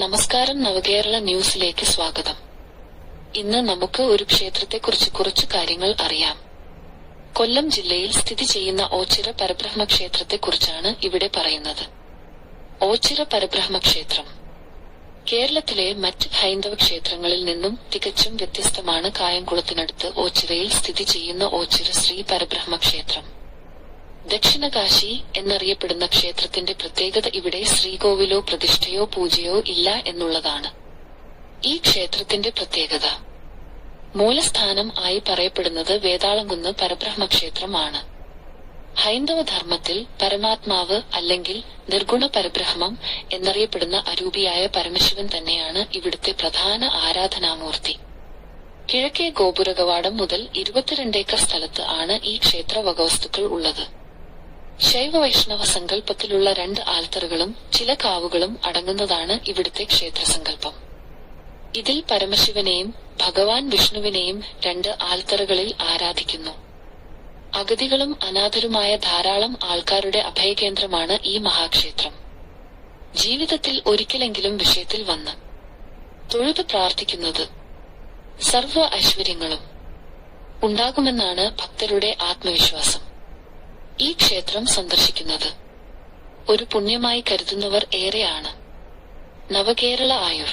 നമസ്കാരം നവകേരള ന്യൂസിലേക്ക് സ്വാഗതം. ഇന്ന് നമുക്ക് ഒരു ക്ഷേത്രത്തെക്കുറിച്ച് കുറച്ചു കാര്യങ്ങൾ അറിയാം. കൊല്ലം ജില്ലയിൽ സ്ഥിതി ചെയ്യുന്ന ഓച്ചിറ പരബ്രഹ്മ ക്ഷേത്രത്തെക്കുറിച്ചാണ് ഇവിടെ പറയുന്നത്. ഓച്ചിറ പരബ്രഹ്മ ക്ഷേത്രം. കേരളത്തിലെ മറ്റ് ഹൈന്ദവ ക്ഷേത്രങ്ങളിൽ നിന്നും തികച്ചും വ്യത്യസ്തമാണ് കായംകുളത്തിനടുത്ത് ഓച്ചിറയിൽ സ്ഥിതി ചെയ്യുന്ന ഓച്ചിറ ശ്രീ പരബ്രഹ്മ ക്ഷേത്രം. ദക്ഷിണകാശി എന്നറിയപ്പെടുന്ന ക്ഷേത്രത്തിന്റെ പ്രത്യേകത ഇവിടെ ശ്രീകോവിലോ പ്രതിഷ്ഠയോ പൂജയോ ഇല്ല എന്നുള്ളതാണ്. ഈ ക്ഷേത്രത്തിന്റെ പ്രത്യേകത. മൂലസ്ഥാനം ആയി പറയപ്പെടുന്നത് വേതാളംകുന്ന് പരബ്രഹ്മ ക്ഷേത്രമാണ് ഹൈന്ദവ ധർമ്മത്തിൽ പരമാത്മാവ് അല്ലെങ്കിൽ നിർഗുണ പരബ്രഹ്മം എന്നറിയപ്പെടുന്ന അരൂപിയായ പരമശിവൻ തന്നെയാണ് ഇവിടുത്തെ പ്രധാന ആരാധനാമൂർത്തി. കിഴക്കേ ഗോപുരകവാടം മുതൽ ഇരുപത്തിരണ്ടേക്കർ സ്ഥലത്ത് ആണ് ഈ ക്ഷേത്ര വകവസ്തുക്കൾ ഉള്ളത്. ശൈവ വൈഷ്ണവ സങ്കല്പത്തിലുള്ള രണ്ട് ആൽത്തറുകളും ചില കാവുകളും അടങ്ങുന്നതാണ് ഇവിടുത്തെ ക്ഷേത്രസങ്കല്പം. ഇതിൽ പരമശിവനെയും ഭഗവാൻ വിഷ്ണുവിനെയും രണ്ട് ആൽത്തറകളിൽ ആരാധിക്കുന്നു. അഗതികളും അനാഥരുമായ ധാരാളം ആൾക്കാരുടെ അഭയകേന്ദ്രമാണ് ഈ മഹാക്ഷേത്രം. ജീവിതത്തിൽ ഒരിക്കലെങ്കിലും വിഷയത്തിൽ വന്ന് തൊഴുത് പ്രാർത്ഥിക്കുന്നത് സർവ ഐശ്വര്യങ്ങളും ഉണ്ടാകുമെന്നാണ് ഭക്തരുടെ ആത്മവിശ്വാസം. ഈ ക്ഷേത്രം സന്ദർശിക്കുന്നത്. ഒരു പുണ്യമായി കരുതുന്നവർ ഏറെയാണ്. നവകേരള ആയുർ.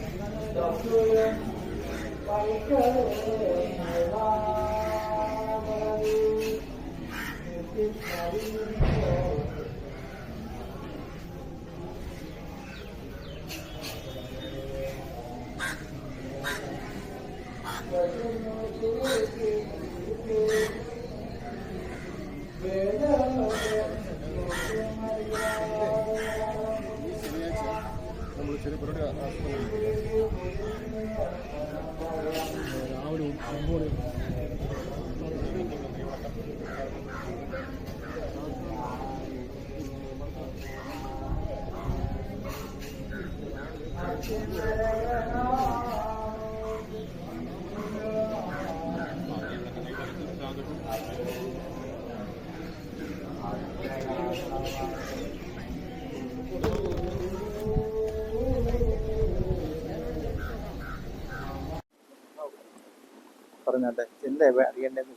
നമ്മൾ ചോദിച്ചാൽ അറിയണ്ടേന്ന്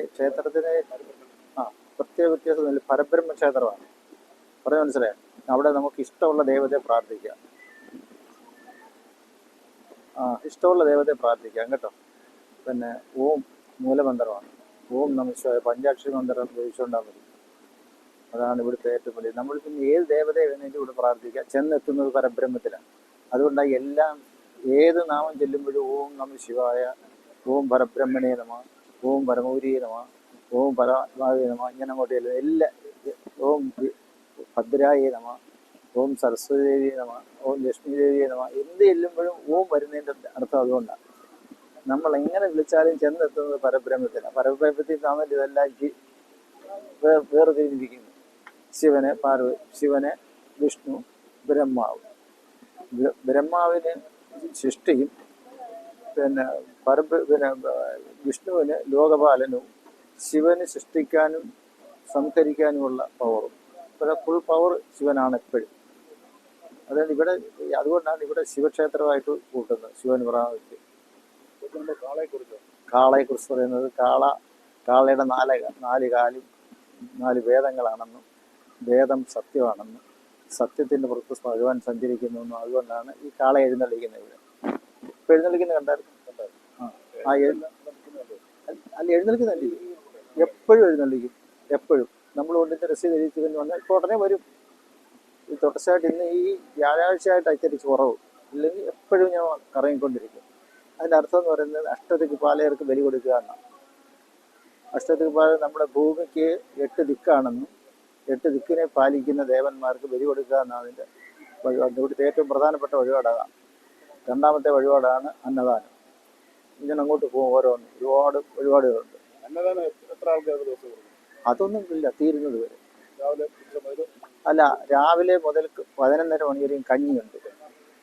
ഈ ക്ഷേത്രത്തിന് ആ പ്രത്യേക വ്യത്യാസമൊന്നുമില്ല പരബ്രഹ്മ ക്ഷേത്രമാണ്. പറഞ്ഞ മനസ്സിലായോ? അവിടെ നമുക്ക് ഇഷ്ടമുള്ള ദൈവത്തെ പ്രാർത്ഥിക്കാം. ആ ഇഷ്ടമുള്ള ദൈവത്തെ പ്രാർത്ഥിക്കാം കേട്ടോ. പിന്നെ ഓം മൂലമന്ത്രമാണ്. ഓം നമശിവായ പഞ്ചാക്ഷരി മന്ത്രം ഉപയോഗിച്ചുകൊണ്ടാൽ മതി. അതാണ് ഇവിടുത്തെ ഏറ്റവും വലിയ നമ്മൾ പിന്നെ ഏത് ദേവതയെ വേണമെങ്കിലും ഇവിടെ പ്രാർത്ഥിക്കാം. ചെന്നെത്തുന്നത് പരബ്രഹ്മത്തിലാണ്. അതുകൊണ്ടാണ് എല്ലാം ഏത് നാമം ചെല്ലുമ്പോഴും ഓം നമ ശിവായ ഓം പരബ്രഹ്മണേ നമ ഓം പരമൗരിയെ നമ ഓം പരമാത്മാവേ നമ ഇങ്ങനെ അങ്ങോട്ട് ചെല്ലുന്നത് എല്ലാ ഓം ഭദ്രായേ നമ ഓം സരസ്വതി നമ ഓം ലക്ഷ്മി ദേവിയെ നമ എന്ത് ചെല്ലുമ്പോഴും ഓം വരുന്നതിന്റെ അർത്ഥം അതുകൊണ്ടാണ് നമ്മൾ എങ്ങനെ വിളിച്ചാലും ചെന്നെത്തുന്നത് പരബ്രഹ്മത്തിലാണ് പരബ്രഹ്മത്തിൽ താമസം വേറെ വേർതിരിഞ്ഞിരിക്കുന്നത് ശിവനെ പാർവതി ശിവനെ വിഷ്ണു ബ്രഹ്മാവ്. ബ്ര- ബ്രഹ്മാവിന് സൃഷ്ടിയും പിന്നെ പരമ്പ പിന്നെ വിഷ്ണുവിന് ലോകപാലനവും ശിവന് സൃഷ്ടിക്കാനും സംഹരിക്കാനുമുള്ള പവറും. ഇവിടെ ഫുൾ പവർ ശിവനാണ് എപ്പോഴും. അതായത് ഇവിടെ അതുകൊണ്ടാണ് ഇവിടെ ശിവക്ഷേത്രമായിട്ട് കൂട്ടുന്നത് ശിവൻ പ്രാർത്ഥിച്ച് കാളയെക്കുറിച്ച്? കാളയെ കുറിച്ചോ കാളയെ പറയുന്നത് കാള കാളയുടെ നാല് നാല് കാലും നാല് വേദങ്ങളാണെന്നും വേദം സത്യമാണെന്നും സത്യത്തിന്റെ പുറത്ത് ഭഗവാൻ സഞ്ചരിക്കുന്നു അതുകൊണ്ടാണ് ഈ കാള എഴുന്നള്ളിക്കുന്നത് ഇവിടെ. ഇപ്പൊ എഴുന്നള്ളിക്കുന്നത് കണ്ടായിരുന്നു? ആ എഴുന്ന അല്ല എഴുന്നള്ളിക്കുന്നില്ല എപ്പോഴും എഴുന്നള്ളിക്കും. എപ്പോഴും. നമ്മൾ കൊണ്ടിട്ട് രസീത് എഴുതി വന്നാൽ ഇപ്പോൾ ഉടനെ വരും. ഈ തുടർച്ചയായിട്ട് ഇന്ന് ഈ വ്യാഴാഴ്ചയായിട്ട് അച്ചടിച്ച് കുറവ്. ഇല്ലെങ്കിൽ എപ്പോഴും ഞാൻ കറങ്ങിക്കൊണ്ടിരിക്കും. അതിന്റെ അർത്ഥം എന്ന് പറയുന്നത് അഷ്ടദിക്ക് പാലയർക്ക് ബലി കൊടുക്കുക എന്നാണ്. അഷ്ടദിക്ക് പാല നമ്മുടെ ഭൂമിക്ക് എട്ട് ദിക്കാണെന്നും എട്ട് ദിക്കിനെ പാലിക്കുന്ന ദേവന്മാർക്ക് ബലി കൊടുക്കുക എന്നതിന്റെ വഴിപാട്. ഇവിടുത്തെ ഏറ്റവും പ്രധാനപ്പെട്ട വഴിപാടാണ് രണ്ടാമത്തെ വഴിപാടാണ് അന്നദാനം. ഇങ്ങനെ അങ്ങോട്ട് പോകും ഓരോന്ന്. ഒരുപാട് വഴിപാടുകളുണ്ട്. അതൊന്നും ഇല്ല തീരുന്നത് വരെ. അല്ല രാവിലെ മുതൽ പതിനൊന്നര മണി വരെയും കഞ്ഞിയുണ്ട്.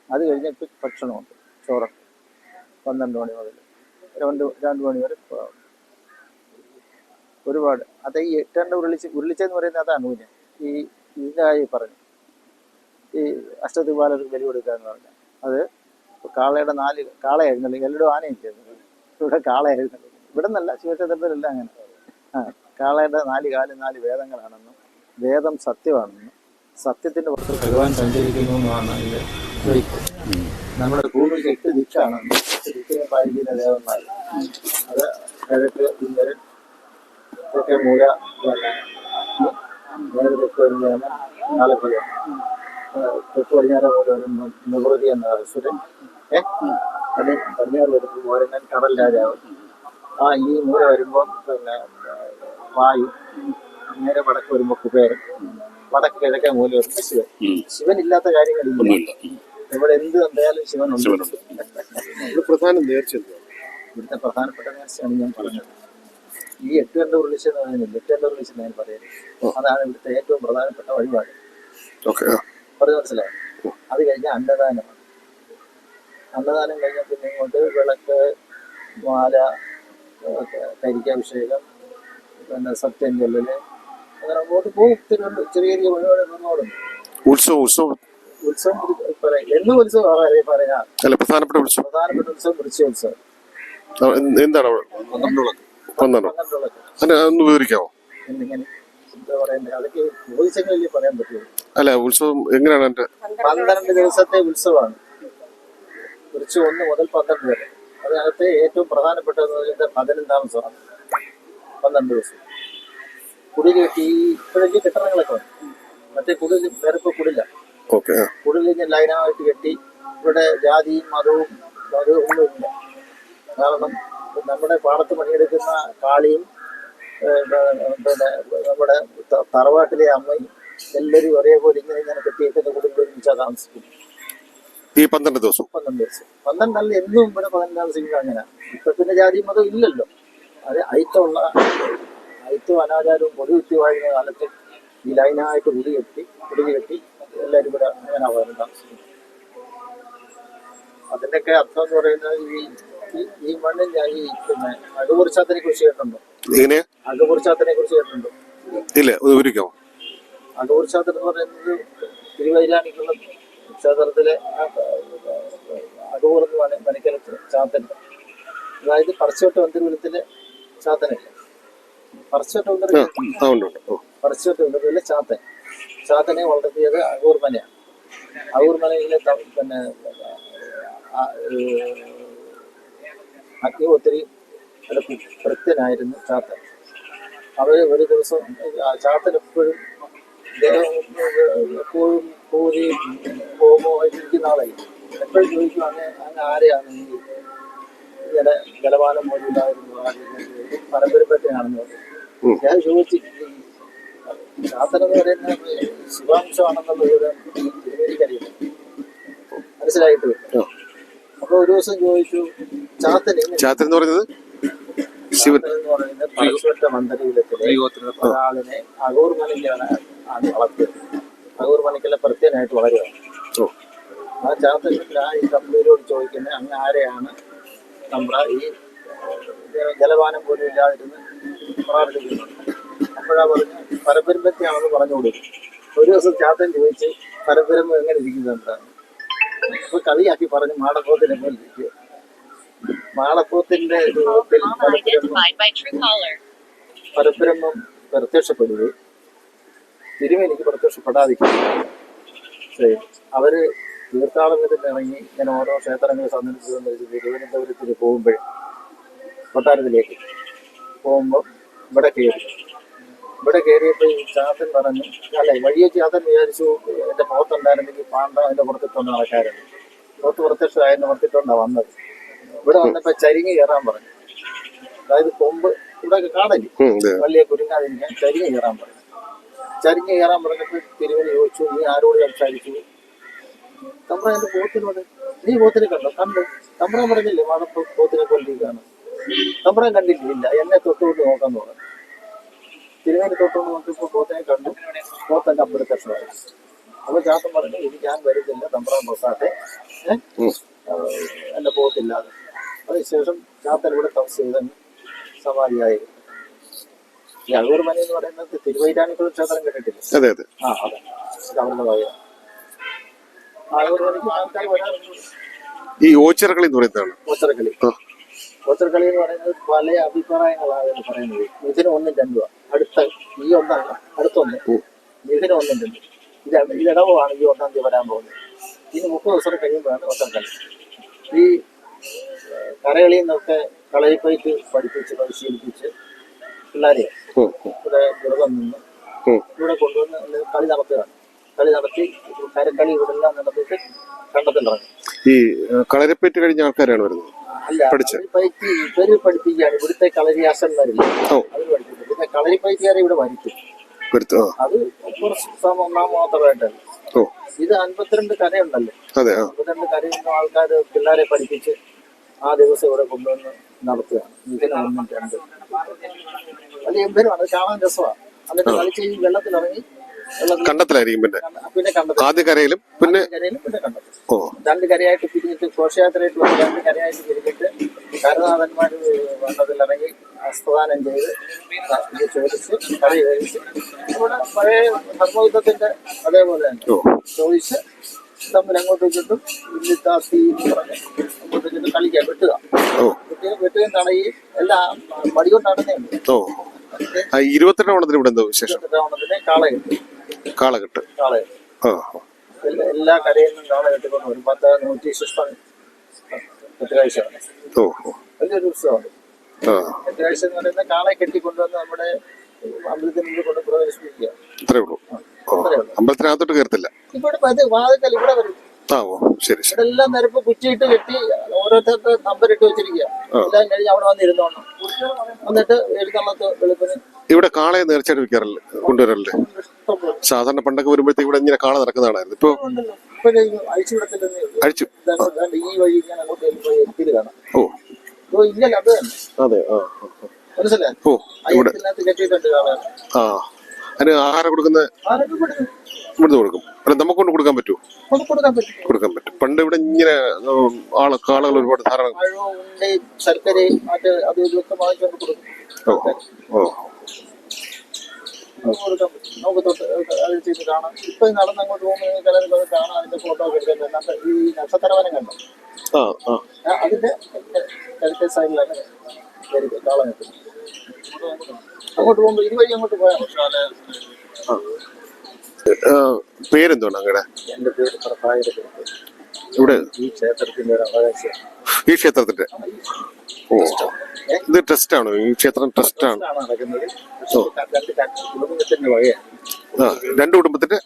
അത് കഴിഞ്ഞ് ഭക്ഷണമുണ്ട്. ചോറുണ്ട് പന്ത്രണ്ട് മണി മുതൽ. രണ്ട് രണ്ട് മണി വരെ ഒരുപാട്. അത് ഈ എട്ടണ്ട ഉരുളിച്ച് ഉരുളിച്ചെന്ന് പറയുന്നത് അതാണ് ഊന് ഈ ഇതിന്റെ പറഞ്ഞു. ഈ അഷ്ടദിപാലർക്ക് ബലി കൊടുക്കുക എന്ന് പറഞ്ഞാൽ. അത് കാളയുടെ നാല് കാളയായിരുന്നല്ലോ എല്ലായിടും ആനയും ചെയ്യുന്നത് ഇവിടെ കാളയായിരുന്നല്ലോ ഇവിടെ നിന്നല്ല ശിവക്ഷേത്രത്തിലല്ല അങ്ങനെ. ആ കാളയുടെ നാല് കാൽ നാല് വേദങ്ങളാണെന്നും വേദം സത്യമാണെന്നും സത്യത്തിന്റെ പുറത്ത് ഭഗവാൻ സഞ്ചരിക്കുന്നു. നമ്മുടെ ഭൂമിക്ക് എട്ട് ദിക്കാണെന്നും പാലിക്കുന്ന ദേവന്മാർ. അത് കിഴക്ക് ഇന്നരൻ മൂല പിന്നെ നേരെ തെക്ക് വരുന്ന ആലപ്പുഴ തെക്ക് പടിഞ്ഞാറ് മൂല വരുമ്പോൾ നിവൃതി എന്ന അസുരൻ അത് പടിഞ്ഞാറ് വരുമ്പോൾ മോരങ്ങൻ കടൽ രാജാവ്. ആ ഈ മൂല വരുമ്പോൾ പിന്നെ വായു നേരെ വടക്ക് വരുമ്പോൾ കുബേരൻ. വടക്ക് കിഴക്കേ മൂല വരുമ്പോൾ ശിവൻ. ശിവൻ ഇല്ലാത്ത കാര്യങ്ങളില്ല. ഇവിടെ എന്ത് എന്തായാലും ശിവൻ ഉണ്ട് ഇത് പ്രധാന നേർച്ച? ഇവിടുത്തെ പ്രധാനപ്പെട്ട നേർച്ചയാണ് ഞാൻ പറഞ്ഞത്. ഈ എട്ട് കണ്ട ഉരുളിച്ചെന്ന് പറയുന്നില്ല എട്ട് കണ്ട ഉരുളിച്ചെന്ന് ഞാൻ പറയുന്നത് അതാണ് ഇവിടുത്തെ ഏറ്റവും പ്രധാനപ്പെട്ട വഴിപാട്. പറഞ്ഞു മനസ്സിലായി? അത് കഴിഞ്ഞ അന്നദാനമാണ് അന്നദാനം കഴിഞ്ഞ പിന്നെ ഇങ്ങോട്ട് വിളക്ക് മാല കരിക്കാഭിഷേകം പിന്നെ സത്യം ചൊല്ലല് അങ്ങനെ അങ്ങോട്ട് പോകും. ചെറിയ ചെറിയ വഴിപാട് ഉത്സവം ഉത്സവം. ഉത്സവം എന്നും ഉത്സവം പറയാം പ്രധാനപ്പെട്ട ഉത്സവം. പ്രധാനപ്പെട്ട ഉത്സവം ആ, എന്താണ് പന്ത്രണ്ടോ? അല്ല ഒന്ന് വിവരിക്കാമോ അല്ല ഉത്സവം എങ്ങനെയാണ് എന്റെ പന്ത്രണ്ട് ദിവസത്തെ ഉത്സവമാണ്. കുറിച്ച് ഒന്ന് മുതൽ പന്ത്രണ്ട് വരെ. അതിനകത്ത് ഏറ്റവും പ്രധാനപ്പെട്ടത് പതിനൊന്നാം ദിവസം ദിവസമാണ് പന്ത്രണ്ട് ദിവസം. കുടിൽ കെട്ടി ഈ ഇപ്പോഴേക്ക് കെട്ടിടങ്ങളൊക്കെ ഉണ്ട്. മറ്റേ കുടിൽ നിരപ്പ് കുടില്ല. കുടിൽ കുടിലിഞ്ഞ് ലൈനായിട്ട് കെട്ടി ഇവിടെ ജാതിയും മതവും മതവും ഒന്നുമില്ല കാരണം നമ്മുടെ പാടത്ത് പണിയെടുക്കുന്ന കാളിയും പിന്നെ നമ്മുടെ തറവാട്ടിലെ അമ്മയും എല്ലാവരും ഒരേപോലെ ഇങ്ങനെ ഇങ്ങനെ കെട്ടിയേക്കുന്ന കുടുംബം ഒരുമിച്ചാണ് താമസിക്കുന്നത് ഈ പന്ത്രണ്ട് ദിവസം. പന്ത്രണ്ട് ദിവസം. പന്ത്രണ്ടല്ല എന്നും ഇവിടെ പതിനഞ്ചാം സിംഗ് അങ്ങനെ. ഇപ്പൊ പിന്നെ ജാതി മതം ഇല്ലല്ലോ. അത് അയിത്തമുള്ള അയിത്തവും അനാചാരവും പൊടി കുത്തി വാഴുന്ന കാലത്ത് ഈ ലൈനായിട്ട് കുടി കെട്ടി കുടി കെട്ടി എല്ലാവരും ഇവിടെ അങ്ങനെ വരും താമസിക്കുന്നു അതിന്റെയൊക്കെ അർത്ഥം എന്ന് പറയുന്നത് ഈ ഈ- ഈ പിന്നെ അകപുരുഷാത്തിനെ കുറിച്ച് കേട്ടിട്ടുണ്ടോ? എങ്ങനെയാ അകപുരുഷാത്തിനെ കുറിച്ച് കേട്ടിട്ടുണ്ടോ? ഇല്ല വിവരിക്കാമോ അകപുരുഷാത്തൻ എന്ന് പറയുന്നത് തിരുവൈരാണിക്കുള്ള ക്ഷേത്രത്തിലെ അകപൂർ എന്ന് പറഞ്ഞ പനിക്കല ചാത്തൻ. അതായത് പറച്ചോട്ട മന്ദിരത്തിലെ ചാത്തനല്ലേ? പറച്ചോട്ട ഓ. പറച്ചോട്ട മന്ദിരത്തിലെ ചാത്തൻ. ചാത്തനെ വളർത്തിയത് അകൂർമനയാണ് അകൂർമനയിലെ പിന്നെ ആ, ഒത്തിരി അഗ്നിഹോത്രി ചാത്തൻ. അവർ ഒരു ദിവസം ചാത്തൻ എപ്പോഴും എപ്പോഴും കൂലി പോകുമോ ഇരിക്കുന്ന ആളായി എപ്പോഴും ചോദിക്കും അങ്ങനെ അങ്ങനെ ആരെയാണ് ഈ ഇങ്ങനെ ബലവാനം പോലുണ്ടായിരുന്നു പരമ്പരപ്പറ്റയാണെന്ന് പറഞ്ഞു. ഞാൻ ചോദിച്ചു ചാത്തൻ എന്ന് പറയുന്നത് ശിവാംശമാണെന്നുള്ള വിവരം തിരുവേലിക്കറിയില്ല മനസ്സിലായിട്ട്. അപ്പൊ ഒരു ദിവസം ചോദിച്ചു ചാത്തൻ ചാത്തൻ എന്ന് പറയുന്നത് ശിവൻ. ഒരാളിനെ അകൂർ മണിക്കാണ് ആണ് വളർത്തിയത്. അകൂർ മണിക്കലെ പ്രത്യേകനായിട്ട് വളരുകയാണ് ആ ചാത്തൻ ആ ഈ കമ്പനിയിലോട് ചോദിക്കുന്നത് അങ്ങ് ആരെയാണ്? നമ്മുടെ ഈ ജലപാനം പോലും ഇല്ലാതിരുന്ന് പ്രാർത്ഥിക്കുന്നത് അപ്പോഴാ പറഞ്ഞു പരബ്രഹ്മത്തെയാണെന്ന് പറഞ്ഞു കൊടുക്കും ഒരു ദിവസം ചാത്തൻ ചോദിച്ച് പരബ്രഹ്മം എങ്ങനെ ഇരിക്കുന്നത് എന്താണ് കളിയാക്കി പറഞ്ഞു മാടപ്പോത്തിനെ പോലെ ഇരിക്കുക മാടപ്പോത്തിന്റെ രൂപത്തിൽ പരബ്രഹ്മം പ്രത്യക്ഷപ്പെടുകയും തിരുമേനിക്ക് പ്രത്യക്ഷപ്പെടാതിരിക്കുകയും. അവർ തീർത്ഥാടനത്തിന് ഇറങ്ങി ഇങ്ങനെ ഓരോ ക്ഷേത്രങ്ങൾ സന്ദർശിച്ചു വെച്ച് തിരുവനന്തപുരത്തിൽ പോകുമ്പോൾ കൊട്ടാരത്തിലേക്ക് പോകുമ്പോൾ ഇവിടെ കയറി. ഇവിടെ കയറിയപ്പോൾ ഈ ചാത്തൻ പറഞ്ഞു അല്ല വഴിയെ ചാത്തൻ വിചാരിച്ചു എന്റെ പുറത്തുണ്ടായിരുന്നെങ്കിൽ പാണ്ട അതിന്റെ പുറത്തിട്ടൊന്ന് നടക്കാറുണ്ട് പുറത്ത് പ്രത്യക്ഷമായതിന്റെ പുറത്തിട്ടോണ്ടാ വന്നത്. ഇവിടെ വന്നപ്പോ ചരിങ്ങ് കയറാൻ പറഞ്ഞു. അതായത് കൊമ്പ് ഇവിടെ കാണല്ലേ വലിയ അതെ. വള്ളിയെ കുരുങ്ങാതിരിക്കാൻ ചരിഞ്ഞ് കയറാൻ പറഞ്ഞു. ചരിഞ്ഞ് കയറാൻ പറഞ്ഞപ്പോ തിരുവനി ചോദിച്ചു നീ ആരോട് സംസാരിച്ചു? തമ്പ്ര എന്റെ പോത്തിനോട് നീ പോത്തിനെ കണ്ടോ? കണ്ടു. തമ്പ്രാൻ പറഞ്ഞില്ലേ മാത്രം പോത്തിനെ കൊല്ലിക്കാണ് തമ്പ്രാൻ കണ്ടില്ല ഇല്ല എന്നെ തൊട്ടുകൊണ്ട് നോക്കാൻ പറഞ്ഞു. തിരുവേനി നമുക്ക് ഇപ്പോൾ പോത്തിനെ കണ്ടു. പോത്തന്റെ അമ്പലത്തെ അപ്പൊ ചാത്തൻ പറഞ്ഞു ഇനി ഞാൻ വരുന്നില്ല തമ്പ്രാൻ ഉം. എന്റെ പോത്തില്ലാതെ അതിനുശേഷം ചാത്തൻ ഇവിടെ തപസ് ചെയ്ത സമാധിയായിരുന്നു ഈ അഴൂർ മന എന്ന് പറയുന്നത് തിരുവൈരാണിക്കുള്ള ക്ഷേത്രം കേട്ടിട്ടില്ല ആ അതെ. അവരുടെ വകയാണ് അഴൂർ മണിക്ക് ആൾക്കാർ വരാറുണ്ട്. ഈ ഓച്ചിറകളി എന്ന് പറയുന്നതാണ്. ഓച്ചറക്കളി ആ. എന്ന് പറയുന്നത് പല അഭിപ്രായങ്ങളാണ് പറയുന്നത്. ഇതിന് ഒന്നും രണ്ടുവാ. അടുത്ത ഈ ഒന്നാണ് അടുത്തൊന്ന്. ഇതിന് ഒന്നും രണ്ടും ഇത് ഇത് ഇടവമാണ് ഈ ഒന്നാം തീയതി വരാൻ പോകുന്നത്. ഇനി മുപ്പത് ദിവസം കഴിയുമ്പോഴാണ് ഓച്ചറക്കളി ഈ കരകളിയിൽ കരകളിൽ നിന്നൊക്കെ കളരിപ്പയറ്റ് പഠിപ്പിച്ച് പരിശീലിപ്പിച്ച് പിള്ളേരെ ഇവിടെ ദുരിതം നിന്ന് ഇവിടെ കൊണ്ടുവന്ന് കളി നടത്തുകയാണ് കളി നടത്തി കരക്കളി ഇവിടെ എല്ലാം നടത്തിയിട്ട് കണ്ടത്തിലിറങ്ങി ഈ കളരിപ്പയറ്റ് കഴിഞ്ഞ ആൾക്കാരാണ് വരുന്നത്? അല്ല പഠിച്ച്. കളരിപ്പയറ്റ് ഇവർ പഠിപ്പിക്കുകയാണ്. ഇവിടുത്തെ കളരിയാസന്മാരില്ല അവർ പഠിപ്പിക്കും. പിന്നെ കളരിപ്പയറ്റുകാരെ ഇവിടെ വരിക്കും അത് ഒന്നാം മാത്രമായിട്ടല്ല ഓ. ഇത് അൻപത്തിരണ്ട് കരയുണ്ടല്ലോ? അതെ അൻപത്തിരണ്ട് കരയുന്ന ആൾക്കാർ പിള്ളേരെ പഠിപ്പിച്ച് ആ ദിവസം ഇവിടെ കൊണ്ടുവന്ന് നടത്തുകയാണ് ഇതിന് ഒന്നും രണ്ട് വലിയ എമ്പരമാണ് അത് കാണാൻ രസമാണ് എന്നിട്ട് കളിച്ച് ഈ വെള്ളത്തിലിറങ്ങി കണ്ടത്തിലായിരിക്കും പിന്നെ. ആദ്യ കരയിലും പിന്നെ ഓ. രണ്ട് കരയായിട്ട് പിരിഞ്ഞിട്ട് ഘോഷയാത്രയായിട്ട് രണ്ട് കരയായിട്ട് പിരിഞ്ഞിട്ട് കരനാഥന്മാർ വന്നതിലിറങ്ങി അസ്തദാനം ചെയ്ത് ഇത് ചോദിച്ച് കറി കഴിച്ച് നമ്മുടെ പഴയ ധർമ്മയുദ്ധത്തിന്റെ അതേപോലെ തന്നെ ചോദിച്ച് തമ്മിൽ അങ്ങോട്ടും ഇല്ലിത്താത്തി പറഞ്ഞ് അങ്ങോട്ടും ഇങ്ങോട്ടും കളിക്കാൻ വെട്ടുക. ഓ. വെട്ടുകയും വെട്ടുകയും തടയുകയും എല്ലാം ഉണ്ട് ഇരുപത്തെട്ടാം ഓണത്തിന് ഇവിടെ എന്തോ വിശേഷം? ഓണത്തിന് കാളകെട്ട് കാളകെട്ട്. കാളകെട്ട് ആ എല്ലാ എല്ലാ കരയിൽ നിന്നും കാള ഒരു പത്ത് നൂറ്റി ശിഷ്ടം ഓ. വലിയൊരു ഉത്സവമാണ്. ആ. എട്ടാഴ്ച എന്ന് പറയുന്ന കാളെ കെട്ടിക്കൊണ്ടുവന്ന് നമ്മുടെ അമ്പലത്തിന് മുന്നിൽ കൊണ്ട് പ്രവേശിപ്പിക്കുക. ഇത്രേ ഉള്ളൂ. ഓ അമ്പലത്തിനകത്തോട്ട് കയറത്തില്ല. ഇവിടെ വരും. ശരി എല്ലാം നിരപ്പ് കുറ്റിയിട്ട് കെട്ടി ഓരോരുത്തർക്ക് നമ്പർ ഇട്ട് വെച്ചിരിക്കുക. എല്ലാം കഴിഞ്ഞ് അവിടെ വന്ന് ഇരുന്നോണം. എന്നിട്ട് എഴുന്നള്ളത്ത് വെളുപ്പിന് ഇവിടെ കാളയെ നേർച്ചയായിട്ട് വിൽക്കാറില്ല കൊണ്ടുവരാറില്ലേ? സാധാരണ പണ്ടൊക്കെ വരുമ്പോഴത്തേക്ക് ഇവിടെ ഇങ്ങനെ കാള നടക്കുന്നതാണായിരുന്നു ഇപ്പൊ. അഴിച്ചു ഈ വഴി ഇങ്ങനെ അങ്ങോട്ട് ഓ. ഇല്ലല്ല അത് അതെ ആ മനസ്സിലായി. ഓ ഇവിടെ കെട്ടിയിട്ടുണ്ട് ആ അതിന് ആഹാരം കൊടുക്കുന്ന ഇവിടുന്ന് കൊടുക്കും. അല്ല നമുക്ക് കൊണ്ട് കൊടുക്കാൻ പറ്റുമോ? കൊടുക്കാൻ പറ്റും. കൊടുക്കാൻ പറ്റും. പണ്ട് ഇവിടെ ഇങ്ങനെ ആൾ കാളകൾ ഒരുപാട് ധാരാളം ഓ ഉണ്ടയും ശർക്കരയും മറ്റേ അത് ഇതൊക്കെ വാങ്ങിച്ചുകൊണ്ട് കൊടുക്കും ഓ ഓ നമുക്ക് കൊടുക്കാൻ പറ്റും നമുക്ക് തൊട്ട് അത് ചെയ്ത് കാണാം. ഇപ്പൊ ഈ നടന്ന് അങ്ങോട്ട് പോകുമ്പോൾ ചിലർക്ക് അത് കാണാം അതിന്റെ ഫോട്ടോ ഒക്കെ ഈ നക്ഷത്രവനം കണ്ടോ? ആ ആ. ആ, അതിന്റെ കിഴക്കേ സൈഡിലാണ് കയറി കാള നിൽക്കുന്നത് അങ്ങോട്ട് പോകുമ്പോൾ ഇതുവഴി അങ്ങോട്ട് പോയാൽ മതി. ആ, പേരെന്താണ് അങ്ങടെ? എന്റെ പേര് ഇവിടെ? ഈ ക്ഷേത്രത്തിന്റെ ഒരു അവകാശം ഈ ക്ഷേത്രത്തിന്റെ. ഓ. ഇത് ട്രസ്റ്റ് ആണ്? ഈ ക്ഷേത്രം ട്രസ്റ്റ് ആണ്? രണ്ട് കുടുംബത്തിന്റെ വകയാണ്. ആ രണ്ട് കുടുംബത്തിന്റെ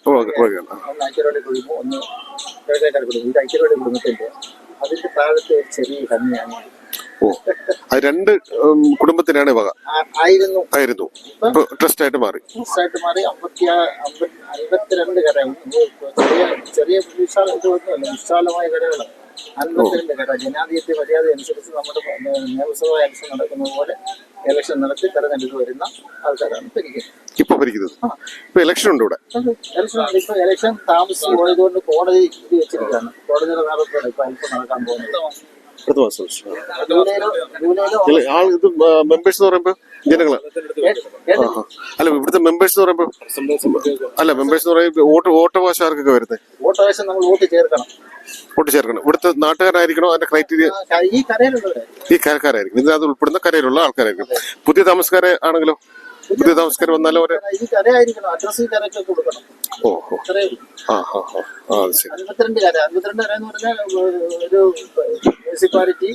ഓ അത് രണ്ട് കുടുംബത്തിനാണ് വക? ആയിരുന്നു. ആയിരുന്നു. ഇപ്പൊ ട്രസ്റ്റ് ആയിട്ട് മാറി. ആയിട്ട് മാറി അമ്പത്തി അമ്പത്തിരണ്ട് കടയാണ് ചെറിയ ചെറിയ വിശാല വിശാലമായ കരകളാണ് അൻപത്തിരണ്ട് ജനാധിപത്യ മര്യാദ അനുസരിച്ച് നമ്മുടെ നിയമസഭാ ഇലക്ഷൻ നടക്കുന്നത് പോലെ ഇലക്ഷൻ നടത്തി തെരഞ്ഞെടുത്ത് വരുന്ന ആൾക്കാരാണ് ഭരിക്കുന്നത് ഇപ്പൊ ഭരിക്കുന്നത് ഇപ്പൊ ഇലക്ഷൻ ഉണ്ട് ഇവിടെ. ഇലക്ഷൻ ഇപ്പൊ ഇലക്ഷൻ താമസിച്ച് പോയതുകൊണ്ട് കോടതി ഇത് വെച്ചിരിക്കുകയാണ്. കോടതിയുടെ നടത്തുകയാണ് ഇപ്പൊ അല്പം നടക്കാൻ പോകുന്നത്. അടുത്ത മാസം. മെമ്പേഴ്സ് എന്ന് പറയുമ്പോ ആഹാ. അല്ല ഇവിടുത്തെ മെമ്പേഴ്സ് എന്ന് പറയുമ്പോ അല്ല മെമ്പേഴ്സ് എന്ന് പറയുമ്പോ വോട്ട് വോട്ടവകാശം ആർക്കൊക്കെ വരുന്നത് വോട്ടവകാശം നമ്മൾ വോട്ട് ചേർക്കണം. വോട്ട് ചേർക്കണം. ഇവിടുത്തെ നാട്ടുകാരായിരിക്കണോ? അതിന്റെ ക്രൈറ്റീരിയ ഈ കരക്കാരായിരിക്കും. ഇതിനകത്ത് ഉൾപ്പെടുന്ന കരയിലുള്ള ആൾക്കാരായിരിക്കും. പുതിയ താമസക്കാരെ ആണെങ്കിലോ? പുതിയ താമസക്കാർ വന്നാലും ഒരു ഓ ഓ. ആ ആ ആ. ശരി. അൻപത്തിരണ്ട് കര. അൻപത്തിരണ്ട് കര എന്ന് പറഞ്ഞാൽ ഒരു മുനിസിപ്പാലിറ്റി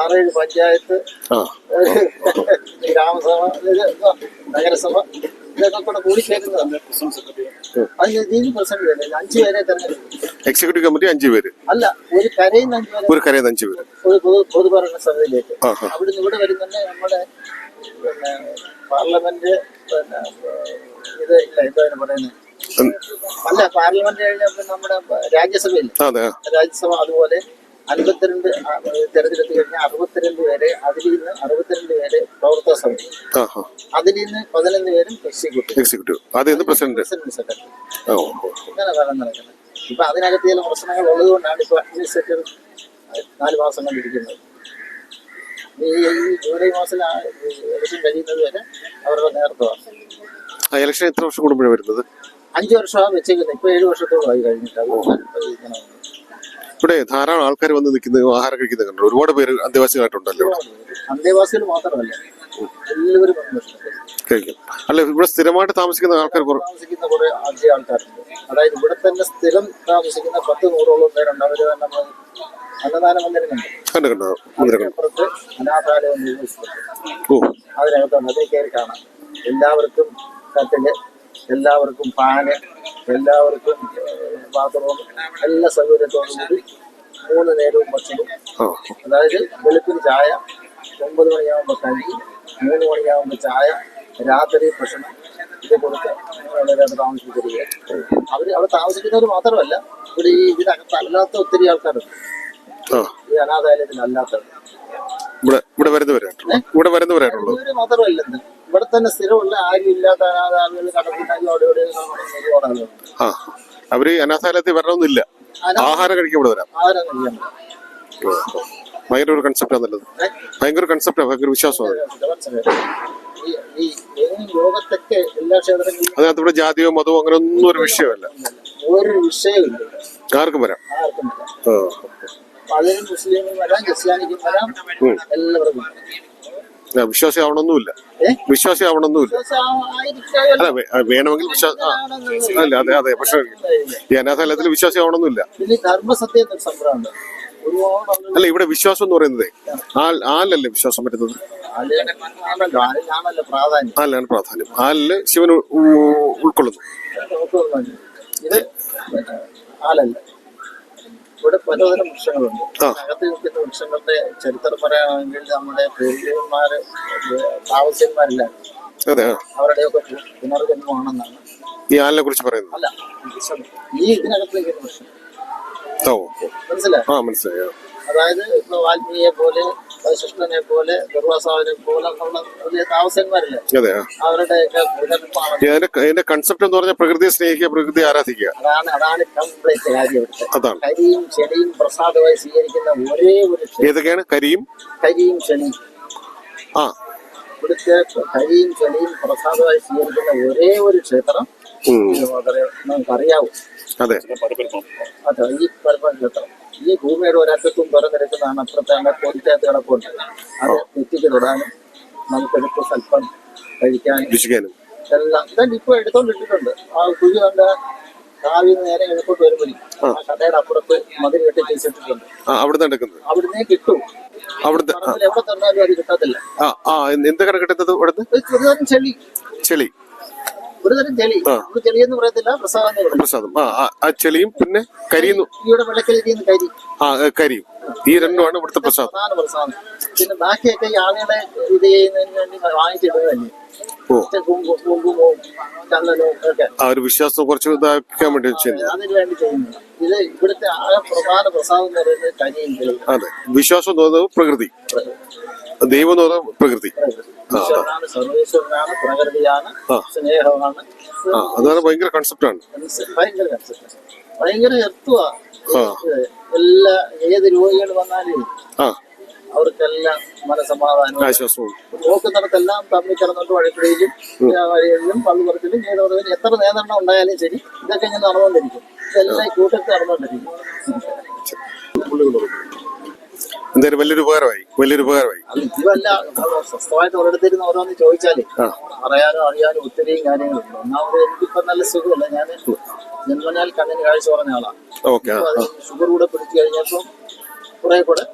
ആറേഴ് പഞ്ചായത്ത് ഗ്രാമസഭ നഗരസഭ ഇതൊക്കെ കൂടെ കൂടി ചേരുന്നതാണ് അതിന് രീതി പ്രസിഡന്റ് തന്നെ അഞ്ചു പേരെ തെരഞ്ഞെടുക്കും. എക്സിക്യൂട്ടീവ് കമ്മിറ്റി അഞ്ചു പേര്. അല്ല ഒരു കരയിൽ നിന്ന് ഒരു കരയിൽ അഞ്ചു പേര്. ഒരു പൊതു പൊതുഭരണ സഭയിലേക്ക്. അവിടുന്ന് ഇവിടെ വരുന്നുണ്ട് നമ്മുടെ പിന്നെ പാർലമെന്റ് പിന്നെ ഇത് ഇല്ല എന്താ പറയുന്നത്. അല്ല പാർലമെന്റ് കഴിഞ്ഞ നമ്മുടെ രാജ്യസഭയിൽ രാജ്യസഭ അതുപോലെ അൻപത്തിരണ്ട് തെരഞ്ഞെടുത്ത് കഴിഞ്ഞാൽ അറുപത്തിരണ്ട് പേരെ അതിൽ നിന്ന് അറുപത്തിരണ്ട് പേരെ പ്രവർത്തക സമിതി. അതിൽ നിന്ന് പതിനൊന്ന് പേരും എക്സിക്യൂട്ടീവ് എക്സിക്യൂട്ടീവ് അതിൽ പ്രസിഡന്റ്. പ്രസിഡന്റ് സെക്രട്ടറി ഓ ഓ. ഇങ്ങനെ വേണം നടക്കുന്നത്. ഇപ്പൊ അതിനകത്ത് ചില പ്രശ്നങ്ങൾ ഉള്ളത് കൊണ്ടാണ് ഇപ്പൊ അഡ്മിനിസ്ട്രേറ്റർ നാല് മാസം കൊണ്ടിരിക്കുന്നത് ഈ ജൂലൈ മാസം ഇലക്ഷൻ കഴിയുന്നത് വരെ അവരുടെ നേതൃത്വമാണ്. ഇലക്ഷൻ എത്ര വർഷം കൂടുമ്പോഴാണ് വരുന്നത്? അഞ്ചു വർഷമാണ് വെച്ചേക്കുന്നത്. ഇപ്പൊ ഏഴ് വർഷത്തോളമായി കഴിഞ്ഞിട്ട് ഇവിടെ ധാരാളം ആൾക്കാർ വന്ന് നിൽക്കുന്നത് ആഹാരം കഴിക്കുന്നത് കണ്ടു. ഒരുപാട് പേര് അന്തേവാസികളായിട്ടുണ്ടല്ലോ അന്തേവാസികൾ മാത്രമല്ല എല്ലാവരും കഴിക്കും. അല്ല ഇവിടെ സ്ഥിരമായിട്ട് താമസിക്കുന്ന ആൾക്കാർ താമസിക്കുന്ന കുറെ അധികം ആൾക്കാരുണ്ട്. അതായത് ഇവിടെ തന്നെ സ്ഥിരം താമസിക്കുന്ന പത്ത് നൂറോളം പേരുണ്ട്. അവർ തന്നെ അന്നദാന മന്ദിരമുണ്ട് കണ്ടു കണ്ടോ മന്ദിരം കണ്ടു അപ്പുറത്ത് അനാഥാലയം നിർമ്മിച്ചിട്ടുണ്ട് ഓ. അതിനകത്തുണ്ട് അതേ കയറി കാണാം. എല്ലാവർക്കും കട്ടിൽ എല്ലാവർക്കും ഫാന് എല്ലാവർക്കും ബാത്റൂം എല്ലാ സൗകര്യത്തോടും കൂടി മൂന്ന് നേരവും ഭക്ഷണം. അതായത് വെളുപ്പിന് ചായ ഒമ്പത് മണിയാകുമ്പോൾ കഴിക്കും മൂന്ന് മണിയാകുമ്പോൾ ചായ രാത്രി ഭക്ഷണം. ഇത് കൊടുത്ത് വളരെ താമസിപ്പിക്കുക അവർ അവിടെ താമസിക്കുന്നവർ മാത്രമല്ല ഇവിടെ ഈ ഇതിനകത്ത് അല്ലാത്ത ഒത്തിരി ആൾക്കാരുണ്ട്. ഈ അനാഥാലയത്തിലല്ലാത്തവർ ഇവിടെ ഇവിടെ വരുന്നവരായിട്ടുള്ളൂ. ഇവിടെ വരുന്നവരായിട്ടുള്ളൂ. മാത്രമല്ല. ഇവിടെ തന്നെ സ്ഥിരമുള്ള ആരും ഇല്ലാത്ത അവിടെ ഇവിടെ ആ അവർ അനാഥാലയത്തിൽ വരണമെന്നില്ല. ആഹാരം കഴിക്കാൻ ഇവിടെ വരാം. ഭയങ്കര ഒരു കൺസെപ്റ്റാണ് നല്ലത് ഭയങ്കര കൺസെപ്റ്റാണ് ഭയങ്കര വിശ്വാസമാണ് അതിനകത്ത് ഇവിടെ ജാതിയോ മതമോ അങ്ങനെ ഒന്നും ഒരു വിഷയമല്ല. ഒരു വിഷയമില്ല. ആർക്കും വരാം. മുസ്ലിം വരാം ക്രിസ്ത്യാനിക്കും വരാം എല്ലാവർക്കും വരാം. വിശ്വാസി ആവണമെന്നുമില്ല? വിശ്വാസി ആവണമെന്നുമില്ല വിശ്വാസം ആയിരിക്കാമല്ലോ. അല്ല വേണമെങ്കിൽ വിശ്വാസ അല്ല അതെ അതെ പക്ഷെ ഈ അനാഥാലയത്തിൽ വിശ്വാസി ആവണമെന്നില്ല പിന്നെ ധർമ്മസത്യം എന്നൊരു സംഭവമുണ്ട്. ഒരുപാട് ആളുകൾ അല്ല ഇവിടെ വിശ്വാസം എന്ന് പറയുന്നത് ആൽ ആലല്ലേ വിശ്വാസം പറ്റുന്നത്? ആലാണ് പ്രാധാന്യം. ആലിൽ ശിവൻ ഉൾക്കൊള്ളുന്നു. ആലല്ല. ഇവിടെ പലതരം വൃക്ഷങ്ങളുണ്ട്. അകത്ത് നിൽക്കുന്ന വൃക്ഷങ്ങളുടെ ചരിത്രം പറയുകയാണെങ്കിൽ നമ്മുടെ പൂർവികന്മാര് താമസന്മാരില്ല. അവരുടെയൊക്കെ പുനർജന്മമാണെന്നാണ്. ഈ ആലിനെ കുറിച്ച് പറയുന്നത്. അല്ല ഈ ഇതിനകത്ത് നിൽക്കുന്ന വൃക്ഷം. മനസ്സിലായി? അതായത് ഇപ്പൊ വാൽമീകിയെ പോലെ വശിഷ്ഠനെ പോലെ ദുർവാസാവിനെ പോലെ താമസന്മാരില്ലേ. അവരുടെയൊക്കെ അതിന്റെ കൺസെപ്റ്റ് എന്ന് പറഞ്ഞാൽ പ്രകൃതിയെ സ്നേഹിക്കുക പ്രകൃതി ആരാധിക്കുക. അതാണ് അതാണ് കംപ്ലീറ്റ് കാര്യം അതാണ്. കരിയും ചെടിയും പ്രസാദമായി സ്വീകരിക്കുന്ന ഒരേ ഒരു ഏതൊക്കെയാണ്? കരിയും? കരിയും ചെടിയും ആ. ഇവിടുത്തെ കരിയും ചെടിയും പ്രസാദമായി സ്വീകരിക്കുന്ന ഒരേ ഒരു ക്ഷേത്രം നമുക്കറിയാവൂ. അതെ. അതെ ഈ പരപ്പ ക്ഷേത്രം. ഈ ഭൂമിയുടെ ഒരറ്റത്തും തുറന്നിരിക്കുന്നതാണ് അപ്പുറത്തെ അങ്ങനെ പൊതിക്കകത്ത് കിടപ്പുണ്ട് അത് നെറ്റിക്ക് തൊടാനും നമുക്കെടുത്ത് സ്വല്പം കഴിക്കാനും എല്ലാം. ഇതെല്ലാം ഇപ്പൊ എടുത്തോണ്ടിട്ടിട്ടുണ്ട്. ആ കുഴി കണ്ട കാവിൽ നേരെ എഴുപ്പോട്ട് വരുമ്പോൾ ആ. കടയുടെ അപ്പുറത്ത് മതിൽ കെട്ടി വെച്ചിട്ടുണ്ട് അവിടുന്ന് കിട്ടും. അവിടുത്തെ എവിടെ തന്നാലും അത് കിട്ടത്തില്ല. ആ ആ എന്ത് എന്ത് കട കിട്ടുന്നത് ചെളി. ചെളി. ഒരു തരം ചെളി. ഒരു ചെളി എന്ന് പറയത്തില്ല പ്രസാദം. പ്രസാദം. ആ ചെളിയും പിന്നെ കരിയും ഇവിടെ വെള്ളക്കരിന്ന് കരി. ആ കരിയും. ഈ രണ്ടുമാണ് ഇവിടുത്തെ പ്രസാദം. പ്രസാദം. പിന്നെ ബാക്കിയൊക്കെ ഈ ആളുകളെ ഇത് ചെയ്യുന്നതിന് വേണ്ടി വാങ്ങിച്ചിടുന്നതല്ലേ? ആ ഒരു വിശ്വാസം കുറച്ച് ഇതാക്കാൻ വേണ്ടി ചെയ്യുന്നത് അതിന് വേണ്ടി ചെയ്യുന്നത്. ഇത് ഇവിടുത്തെ ആകെ പ്രധാന പ്രസാദം എന്ന് പറയുന്നത് അതെ. വിശ്വാസം എന്ന് പറയുന്നത് പ്രകൃതി. ദൈവം എന്ന് പറയുന്നത് പ്രകൃതി. ഈശ്വരനാണ് സർവേശ്വരനാണ് പ്രകൃതിയാണ്. സ്നേഹമാണ്. ആ അതാണ് ഭയങ്കര കൺസെപ്റ്റാണ് ഭയങ്കര കൺസെപ്റ്റ് ഭയങ്കര എത്തുവാ. എല്ലാ ഏത് രോഗികൾ വന്നാലും ആ. അവർക്കെല്ലാം മനസമാധാനവും ആശ്വാസവും. നോക്കുന്നിടത്തെല്ലാം തമ്മിൽ കിടന്നിട്ട് വഴക്കിടയിലും വഴികളിലും പള്ളിപ്പുറത്തിലും ചെയ്തവരും എത്ര നിയന്ത്രണം ഉണ്ടായാലും ശരി ഇതൊക്കെ ഇങ്ങനെ നടന്നുകൊണ്ടിരിക്കും. ഇതെല്ലാം കൂട്ടത്തിൽ നടന്നുകൊണ്ടിരിക്കും. എന്തായാലും വലിയൊരു ഉപകാരമായി വലിയൊരു ഉപകാരമായി. ഇതല്ല സ്വസ്ഥമായിട്ട് ഒരിടത്തിരുന്ന് ഓരോന്ന് ചോദിച്ചാലേ. പറയാനോ അറിയാനോ ഒത്തിരിയും കാര്യങ്ങളുണ്ട്. ഒന്നാമത് എനിക്കിപ്പോ നല്ല സുഖമില്ല. ഞാൻ ജന്മനാൽ കണ്ണിന് കാഴ്ച പറഞ്ഞ ആളാണ് ഷുഗർ കൂടെ പിടിച്ചു കഴിഞ്ഞപ്പോൾ കുറെ കൂടെ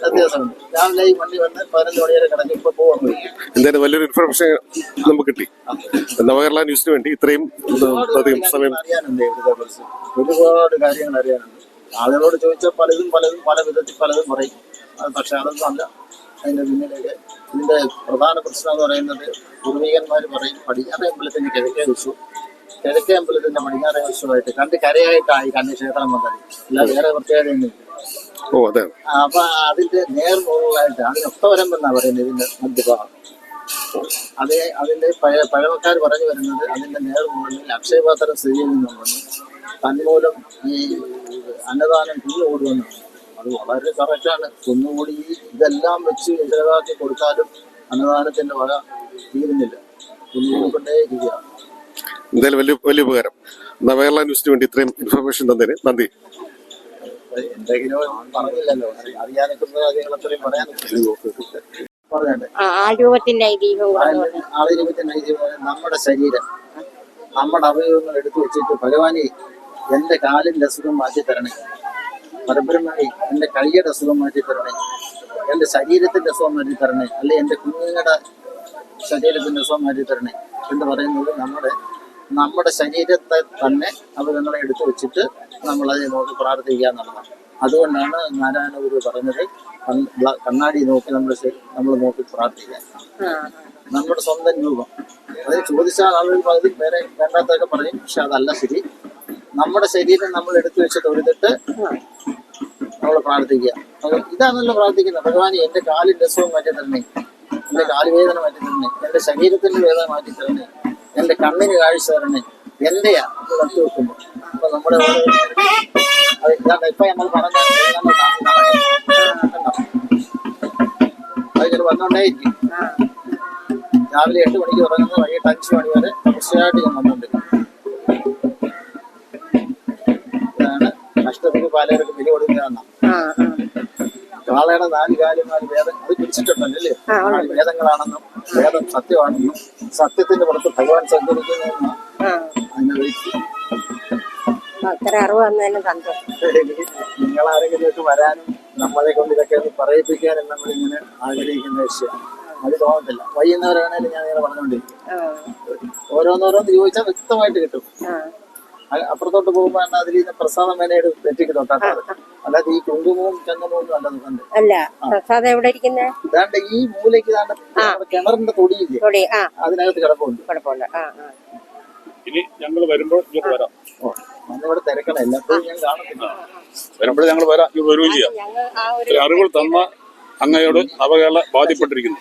വ്യത്യാസമുണ്ട് രാവിലെ ഈ വണ്ടി വന്ന് പതിനഞ്ച് മണി വരെ കിടക്കും ഇപ്പൊ എന്തായാലും വലിയൊരു ഇൻഫർമേഷൻ നമുക്ക് കിട്ടി. നവകേരള ന്യൂസിന് വേണ്ടി ഇത്രയും അധികം സമയം അറിയാനുണ്ട് ഇവിടുത്തെ കുറിച്ച്. ഒരുപാട് കാര്യങ്ങൾ അറിയാനുണ്ട്. ആളുകളോട് ചോദിച്ചാൽ പലതും പലതും പല വിധത്തിൽ പലതും പറയും. പക്ഷെ അതൊന്നും അല്ല. അതിന്റെ പിന്നിലേക്ക് ഇതിന്റെ പ്രധാന പ്രശ്നം എന്ന് പറയുന്നത് പൂർവികന്മാർ പറയും പടിഞ്ഞാറേ അമ്പലത്തിന്റെ കിഴക്കേ വിഷു കിഴക്കേ അമ്പലത്തിന്റെ പടിഞ്ഞാറേ വിഷുവായിട്ട് കണ്ട് കരയായിട്ടായി കണ്ണ് ക്ഷേത്രം വന്നത്. അല്ല വേറെ പ്രത്യേകതയൊന്നുമില്ല. ഓ അതെ. അപ്പൊ അതിന്റെ നേർമുകളിലായിട്ട് അതിന് ഒത്തവരം എന്നാ പറയുന്നത് ഇതിന്റെ മധ്യഭാഗം. അത് അതിന്റെ പഴയ പഴമക്കാർ പറഞ്ഞു വരുന്നത് അതിന്റെ നേർമുകളിൽ അക്ഷയപാത്രം സ്ഥിതി ചെയ്യുന്നുണ്ടെന്ന് തന്മൂലം ഈ അന്നദാനം കുന്നുകൂടുമെന്നാണ് അത് വളരെ കറക്റ്റാണ് കുന്നുകൂടി ഇതെല്ലാം വെച്ച് ഇതാക്കി കൊടുത്താലും അന്നദാനത്തിന്റെ വക തീരുന്നില്ല. കുന്നുകൂടിക്കൊണ്ടേ ഇരിക്കുക എന്തായാലും വലിയ വലിയ ഉപകാരം. നവകേരള ന്യൂസിന് വേണ്ടി ഇത്രയും ഇൻഫർമേഷൻ തന്നതിന് നന്ദി. എന്തെങ്കിലും പറഞ്ഞില്ലല്ലോ. അറിയാനൊക്കെ പറയാനൊക്കെ ആരൂപത്തിന്റെ ഐതിഹ്യം പറ. ആളുകളുടെ നമ്മുടെ ശരീരം നമ്മുടെ അവയവങ്ങൾ എടുത്തു വെച്ചിട്ട് ഭഗവാനെ എന്റെ കാലിന്റെ അസുഖം മാറ്റി തരണേ. പരമ്പരമായി എന്റെ കൈയുടെ അസുഖം മാറ്റി തരണേ. എന്റെ ശരീരത്തിന്റെ അസുഖം മാറ്റി തരണേ. അല്ലെ എന്റെ കുഞ്ഞുങ്ങളുടെ ശരീരത്തിന്റെ അസുഖം മാറ്റി തരണേ എന്ന് പറയുന്നത് നമ്മുടെ നമ്മുടെ ശരീരത്തെ തന്നെ അവയവങ്ങളെ എടുത്തു വെച്ചിട്ട് നമ്മളതിനെ നോക്കി പ്രാർത്ഥിക്കുക എന്നുള്ളതാണ്. അതുകൊണ്ടാണ് നാരായണ ഗുരു പറഞ്ഞത് കണ്ണാടി നോക്കി നമ്മൾ നമ്മൾ നോക്കി പ്രാർത്ഥിക്കുക. നമ്മുടെ സ്വന്തം രൂപം. അത് ചോദിച്ചാൽ ആളുകൾ പകുതി വേറെ വേണ്ടാത്തൊക്കെ പറയും പക്ഷെ അതല്ല ശരി. നമ്മുടെ ശരീരം നമ്മൾ എടുത്തു വെച്ച് തൊഴുതിട്ട് നമ്മൾ പ്രാർത്ഥിക്കുക. ഇതാണല്ലോ പ്രാർത്ഥിക്കുന്നത്. ഭഗവാൻ എന്റെ കാലിന്റെ അസുഖം മാറ്റി തരണേ എന്റെ കാലുവേദന മാറ്റി തരണേ എന്റെ ശരീരത്തിന്റെ വേദന മാറ്റി തരണേ എന്റെ കണ്ണിന് കാഴ്ച തരണേ. ഇത് നട്ടു വെക്കുമ്പോ അപ്പൊ നമ്മുടെ ഇപ്പൊ നമ്മൾ പറഞ്ഞ അതിൽ ആ. രാവിലെ എട്ട് മണിക്ക് തുടങ്ങുന്നത് വൈകിട്ട് അഞ്ച് മണി വരെ തുടർച്ചയായിട്ട് ഞാൻ വന്നുകൊണ്ടിരിക്കും ഇതാണ് നഷ്ടത്തിന് പാലകർക്ക് വില ആ. കാളയുടെ നാല് നാല് വേദം അത് പിടിച്ചിട്ടുണ്ടല്ലോ വേദങ്ങളാണെന്നും വേദം സത്യമാണെന്നും സത്യത്തിന്റെ പുറത്ത് ഭഗവാൻ അറിവ് നിങ്ങൾ ആരെങ്കിലും വരാനും നമ്മളെ കൊണ്ട് ഇതൊക്കെ ഒന്ന് പറയിപ്പിക്കാനും നമ്മളിങ്ങനെ ആഗ്രഹിക്കുന്ന വിഷയം. അത് തോന്നത്തില്ല. വൈകുന്നവരാണേലും ഞാൻ ഇങ്ങനെ പറഞ്ഞുകൊണ്ടിരിക്കും. ഓരോന്നോരോന്ന് ചോദിച്ചാൽ വ്യക്തമായിട്ട് കിട്ടും. അപ്പുറത്തോട്ട് പോകുമ്പോ അതിൽ നിന്ന് പ്രസാദം വേനയുടെ നെറ്റിക്ക് അല്ലാതെ ഈ കുങ്കുമവും ചന്ദനവും അല്ല അല്ല പ്രസാദം എവിടെ ഇരിക്കുന്നേ? ഇതാണ്ട് ഈ മൂലയ്ക്ക് ഇതാണ്ട് കിണറിന്റെ തൊടിയില്ലേ? അതിനകത്ത് കിടപ്പുണ്ട്. കിടപ്പുണ്ട് ഇനി ഞങ്ങൾ വരുമ്പോൾ ഇങ്ങോട്ട് വരാം. ഓ നമ്മളിവിടെ തിരക്കണം. എല്ലാപ്പോഴും ഞാൻ കാണത്തില്ല. വരുമ്പോൾ ഞങ്ങൾ വരാം. വരികയും ചെയ്യാം. ഞങ്ങൾ ആ ഒരു ഇത്രയും അറിവുകൾ തന്ന അങ്ങയോട് നവകേരള ബാധ്യപ്പെട്ടിരിക്കുന്നു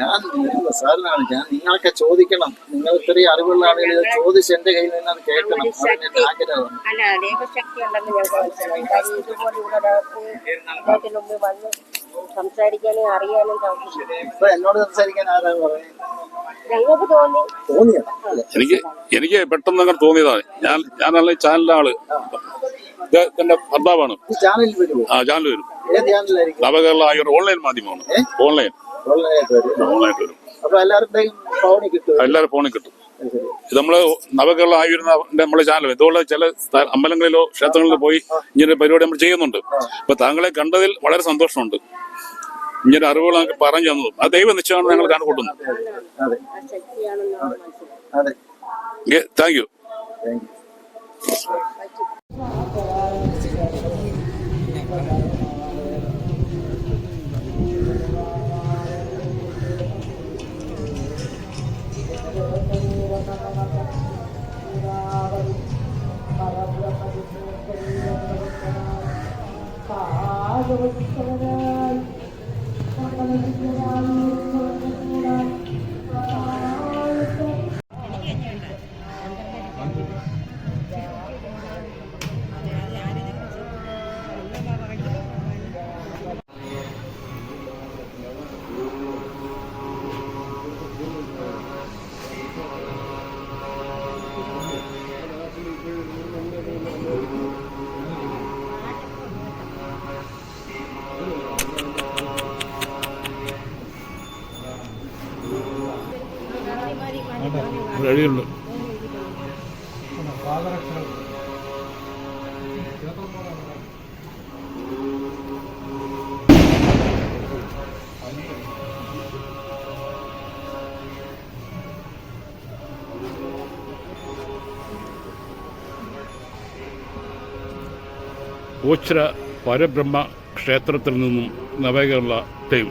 ഞാൻ സാറിനാണ് ഞാൻ നിങ്ങളൊക്കെ ചോദിക്കണം. നിങ്ങൾ ഇത്രയും അറിവുള്ള ആളുകൾ ഇത് ചോദിച്ച് എന്റെ കയ്യിൽ നിന്ന് അത് കേൾക്കണം. അതിന് എന്റെ ആഗ്രഹമാണ്. അല്ല ദൈവശക്തി ഉണ്ടെന്ന് ഞാൻ മനസ്സിലായി കാര്യം ഇതുപോലെ ഇവിടെ ഒരാൾക്ക് അദ്ദേഹത്തിന് മുമ്പ് വന്ന് സംസാരിക്കാനും അറിയാനും സാധിക്കും ഇപ്പൊ എന്നോട് സംസാരിക്കാൻ ആരാണ് പറയുന്നത്? ഞങ്ങൾക്ക് തോന്നി. എനിക്ക് എനിക്ക് പെട്ടെന്ന് അങ്ങനെ തോന്നിയതാണ്. ഞാൻ ഞാനല്ല ഈ ചാനലിലെ ആൾ. ഇത് എന്റെ ഭർത്താവാണ്. ഈ ചാനലിൽ വരും. ആ ചാനൽ വരും. നവകേരള ആയൊരു ഓൺലൈൻ മാധ്യമമാണ്. ഓൺലൈൻ ഓൺലൈനായിട്ട് വരും. എല്ലാവരുടെയും ഫോണിൽ കിട്ടും. എല്ലാവരും ഫോണിൽ കിട്ടും. അത് ശരി. ഇത് നമ്മൾ നവകേരള ആയിരുന്ന നമ്മളെ ചാനൽ ഇതുപോലെ ചില അമ്പലങ്ങളിലോ ക്ഷേത്രങ്ങളിലോ പോയി ഇങ്ങനെ പരിപാടി നമ്മൾ ചെയ്യുന്നുണ്ട്. അപ്പൊ താങ്കളെ കണ്ടതിൽ വളരെ സന്തോഷമുണ്ട്. ഇങ്ങനെ അറിവുകൾ ഞങ്ങൾക്ക് പറഞ്ഞു തന്നത്. ആ ദൈവം നിശ്ചയമാണ് ഞങ്ങൾ അതെ താങ്ക് യു കഴിയുള്ളൂ. ഓച്ചിര പരബ്രഹ്മ ക്ഷേത്രത്തിൽ നിന്നും നവകേരള ടൈം